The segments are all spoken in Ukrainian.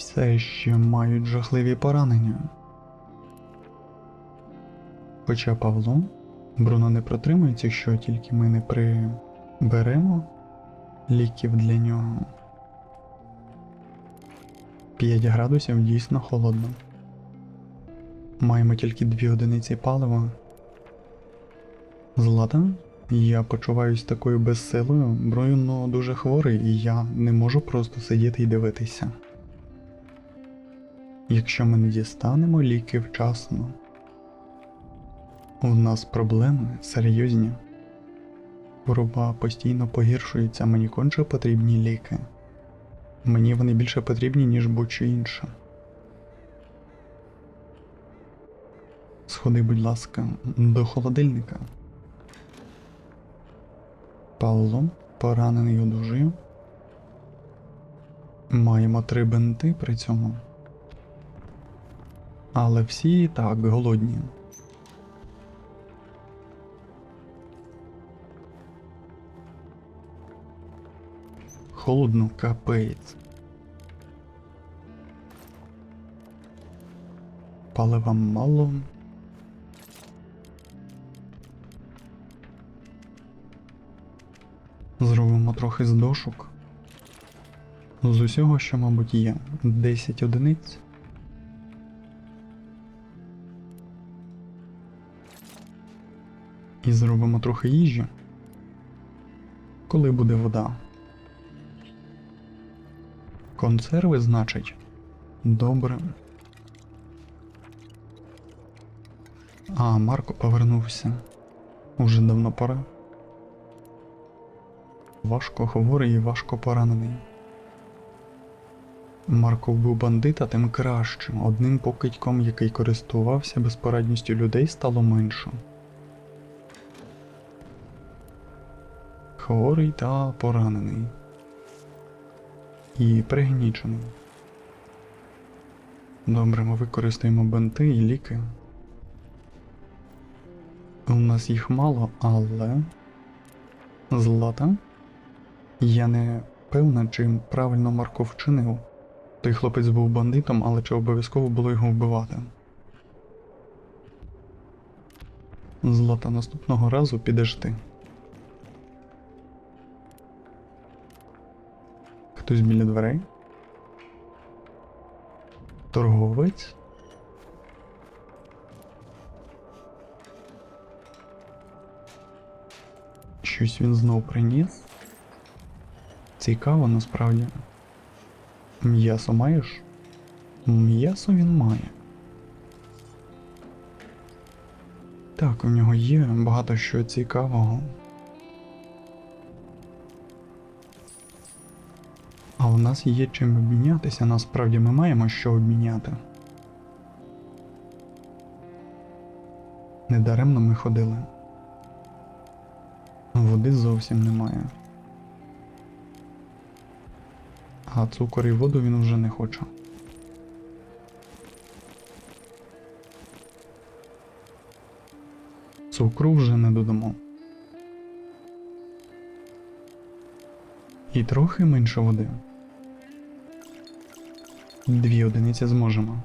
все ще мають жахливі поранення. Хоча Павло, Бруно не протримується, якщо тільки ми не приберемо ліків для нього. 5 градусів дійсно холодно. Маємо тільки дві одиниці палива. Злата, я почуваюсь такою безсилою, Бруно дуже хворий, і я не можу просто сидіти і дивитися. Якщо ми не дістанемо ліки вчасно, у нас проблеми серйозні. Хвороба постійно погіршується, мені конче потрібні ліки. Мені вони більше потрібні, ніж будь-що інше. Сходи, будь ласка, до холодильника. Павло, поранений одужив. Маємо три бинти при цьому. Але всі так голодні. Холодно капець. Палива мало. Зробимо трохи з дошок. З усього, що, мабуть, є 10 одиниць. І зробимо трохи їжі. Коли буде вода. Консерви, значить. Добре. А, Марко повернувся. Уже давно пора. Важко хворий і важко поранений. Марко вбив бандита тим краще. Одним покидьком, який користувався безпорадністю людей, стало менше. Хворий та поранений. І пригнічений. Добре, ми використаємо бинти і ліки. У нас їх мало, але. Злата. Я не певна, чи правильно Марко вчинив. Той хлопець був бандитом, але чи обов'язково було його вбивати. Злата наступного разу підеш ти. Хтось біля дверей? Торговець? Щось він знов приніс? Цікаво насправді. М'ясо маєш? М'ясо він має. Так, у нього є багато що цікавого. У нас є чим обмінятися, насправді ми маємо що обміняти. Недаремно ми ходили. Води зовсім немає. А цукор і воду він вже не хоче. Цукру вже не додамо. І трохи менше води. Дві одиниці зможемо.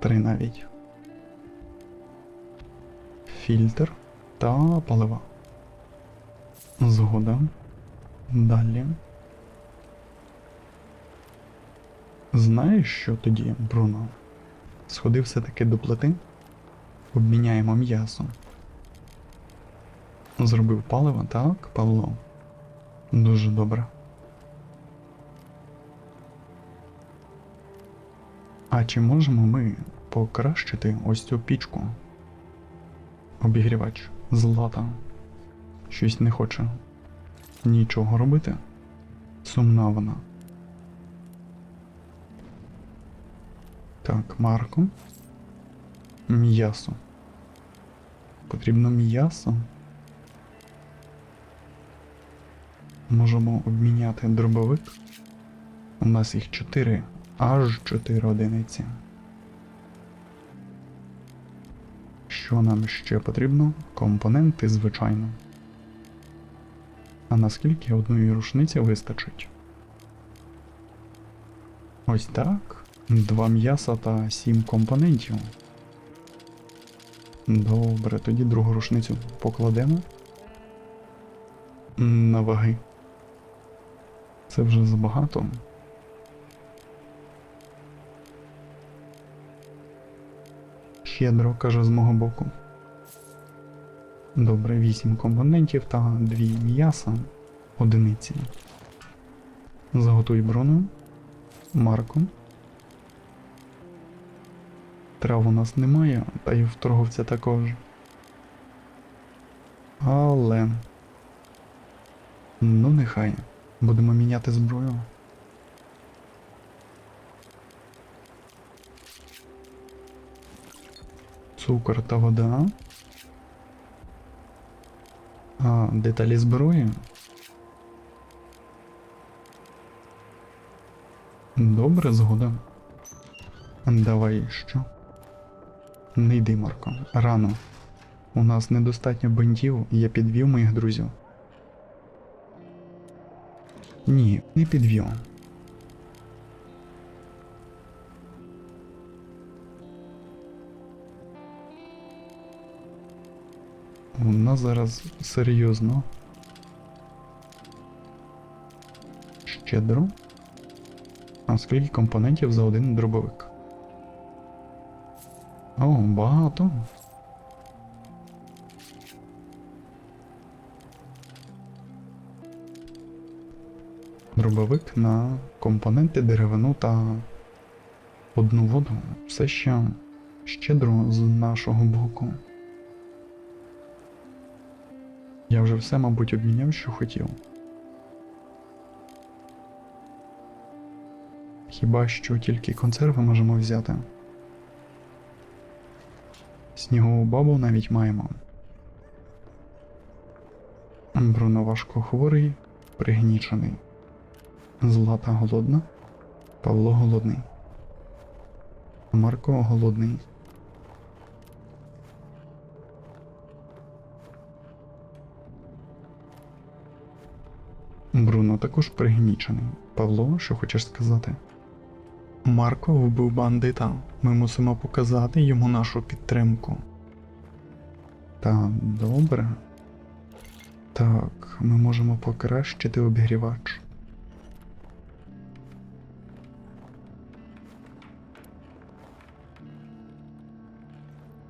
Три навіть. Фільтр та палива. Згода. Далі. Знаєш, що тоді, Бруно? Сходи все-таки до плити, обміняємо м'ясо. Зробив паливо, так, Павло? Дуже добре. А чи можемо ми покращити ось цю пічку? Обігрівач злата. Щось не хоче нічого робити. Сумна вона. Так, Марко. М'ясо. Потрібно м'ясо. Можемо обміняти дробовик. У нас їх 4, аж 4 одиниці. Що нам ще потрібно? Компоненти, звичайно. А наскільки одної рушниці вистачить? Ось так. Два м'яса та сім компонентів. Добре, тоді другу рушницю покладемо. На ваги. Це вже забагато. Щедро, каже з мого боку. Добре, вісім компонентів та дві м'яса одиниці. Заготуй брону. Марку. Трав у нас немає, та й в торговця також. Але. Ну, нехай. Будемо міняти зброю. Цукор та вода. А, деталі зброї. Добре, згода. Давай що? Не йди, Марко. Рано. У нас недостатньо бинтів, я підвів моїх друзів. Ні, не підвів. У нас зараз серйозно. Щедро. А скільки компонентів за один дробовик? О, багато. Дробовик на компоненти деревину та одну воду. Все ще щедро з нашого боку. Я вже все, мабуть, обміняв, що хотів. Хіба що тільки консерви можемо взяти. Снігову бабу навіть маємо. Бруно важко хворий, пригнічений. Злата голодна, Павло голодний. Марко голодний. Бруно також пригнічений. Павло, що хочеш сказати? Марко вбив бандита. Ми мусимо показати йому нашу підтримку. Та добре. Так, ми можемо покращити обігрівач.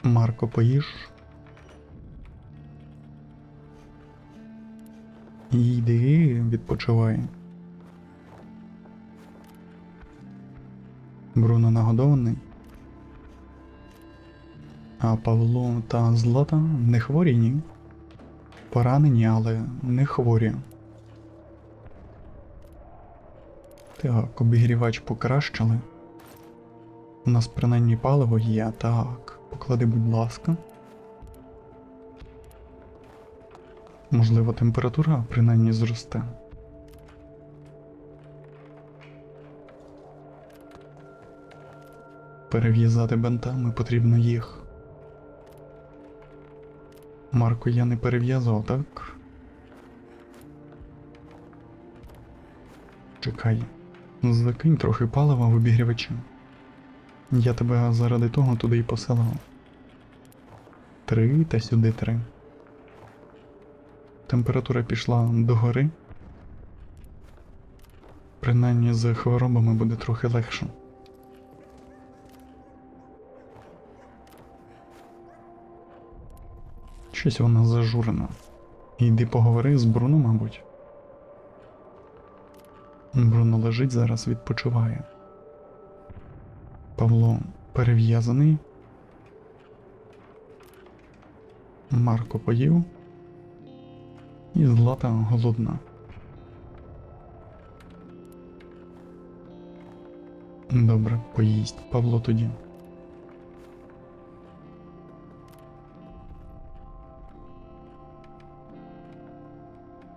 Марко, поїж. Йди, відпочивай. Бруно нагодований. А Павло та Злата не хворі, ні. Поранені, але не хворі. Так, обігрівач покращили. У нас принаймні паливо є, так. Поклади, будь ласка. Можливо, температура принаймні зросте. Перев'язати бентами потрібно їх. Марко, я не перев'язував, так? Чекай. Закинь трохи палива в обігрівачі. Я тебе заради того туди й посилав. Три та сюди три. Температура пішла догори. Принаймні з хворобами буде трохи легше. Щось вона зажурена. Йди поговори з Бруно, мабуть. Бруно лежить зараз, відпочиває. Павло перев'язаний. Марко поїв. І Злата голодна. Добре, поїсть Павло тоді.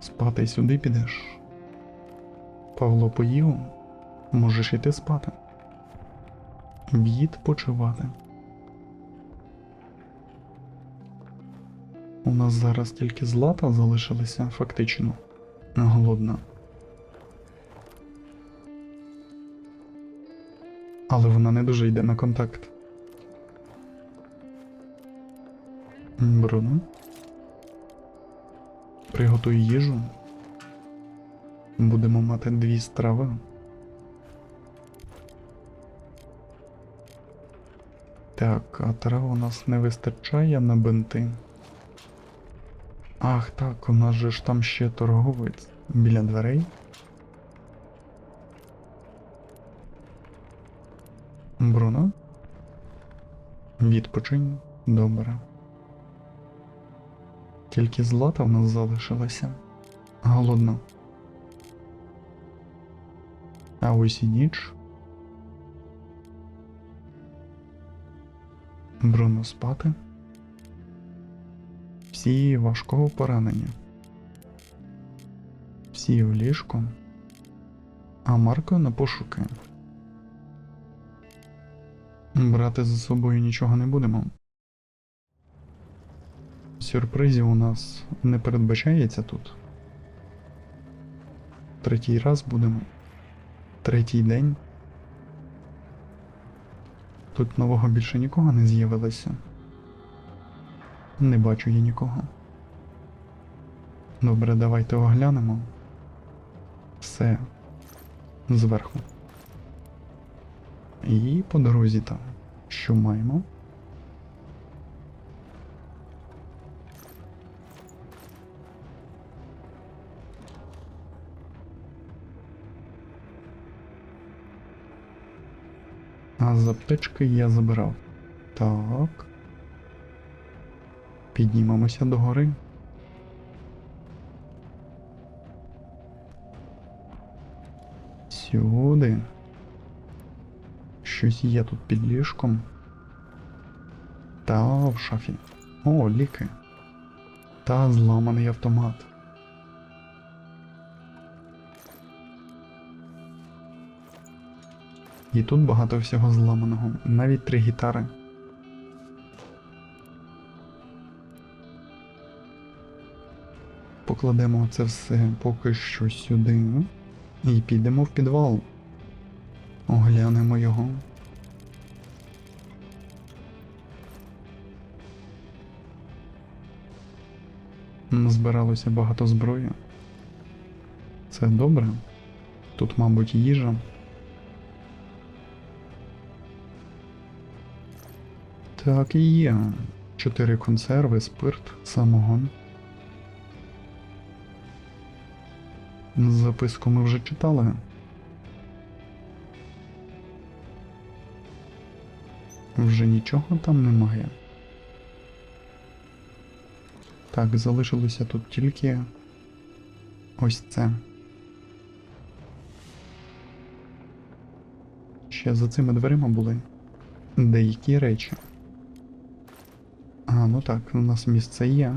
Спати сюди підеш. Павло поїв, можеш іти спати. Відпочивати. У нас зараз тільки злата залишилася фактично. Голодна. Але вона не дуже йде на контакт. Бруно. Приготуй їжу. Будемо мати дві страви. Так, а трав у нас не вистачає на бинти. Ах так, у нас же ж там ще торговець біля дверей. Бруно? Відпочинь, добре. Тільки злата в нас залишилася. Голодно. А ось і ніч. Бруно спати. Всі важкого поранення. Всі в ліжку. А Марко на пошуки. Брати за собою нічого не будемо. Сюрпризів у нас не передбачається тут. Третій раз будемо. Третій день. Тут нового більше нікого не з'явилося. Не бачу я нікого. Добре, давайте оглянемо. Все зверху. І по дорозі там. Що маємо? А з аптечки я забирав. Так. Піднімемося до гори. Сюди. Щось є тут під ліжком. Та в шафі. О, ліки. Та зламаний автомат. І тут багато всього зламаного, навіть три гітари. Покладемо це все поки що сюди і підемо в підвал. Оглянемо його. Збиралося багато зброї. Це добре. Тут, мабуть, їжа. Так і є. Чотири консерви, спирт, самогон. Записку ми вже читали. Вже нічого там немає. Так, залишилося тут тільки ось це. Ще за цими дверима були деякі речі. А, ну так, у нас місце є.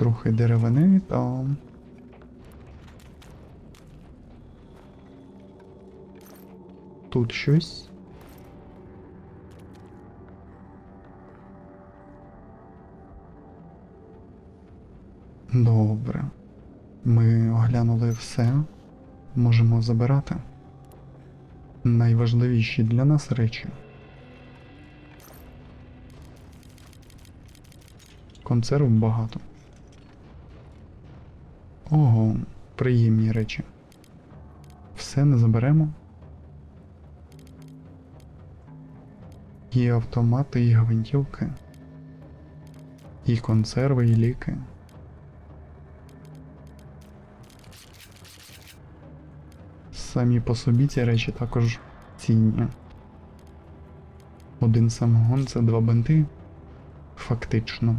Трохи деревини там. Тут щось. Добре. Ми оглянули все. Можемо забирати. Найважливіші для нас речі. Консерв багато. Ого, приємні речі. Все не заберемо. І автомати, і гвинтівки. І консерви, і ліки. Самі по собі ці речі також цінні. Один самогон це два бинти. Фактично.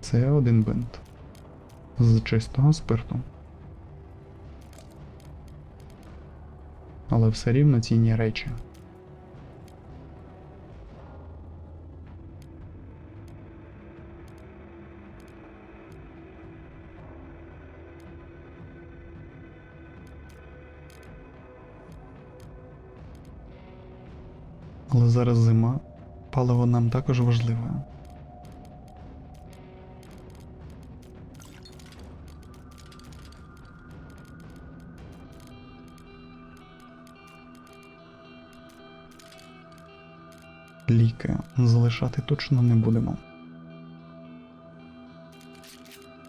Це один бинт. З чистого спирту. Але все рівно цінні речі. Але зараз зима, паливо нам також важливе. Ліки залишати точно не будемо.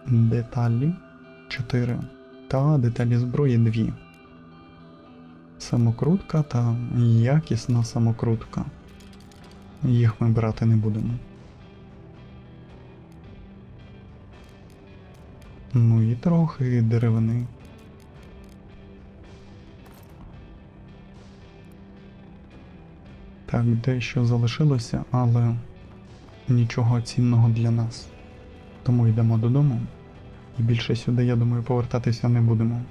Деталі 4 та деталі зброї 2. Самокрутка та якісна самокрутка. Їх ми брати не будемо. Ну і трохи деревини. Так, дещо залишилося, але нічого цінного для нас. Тому йдемо додому. І більше сюди, я думаю, повертатися не будемо.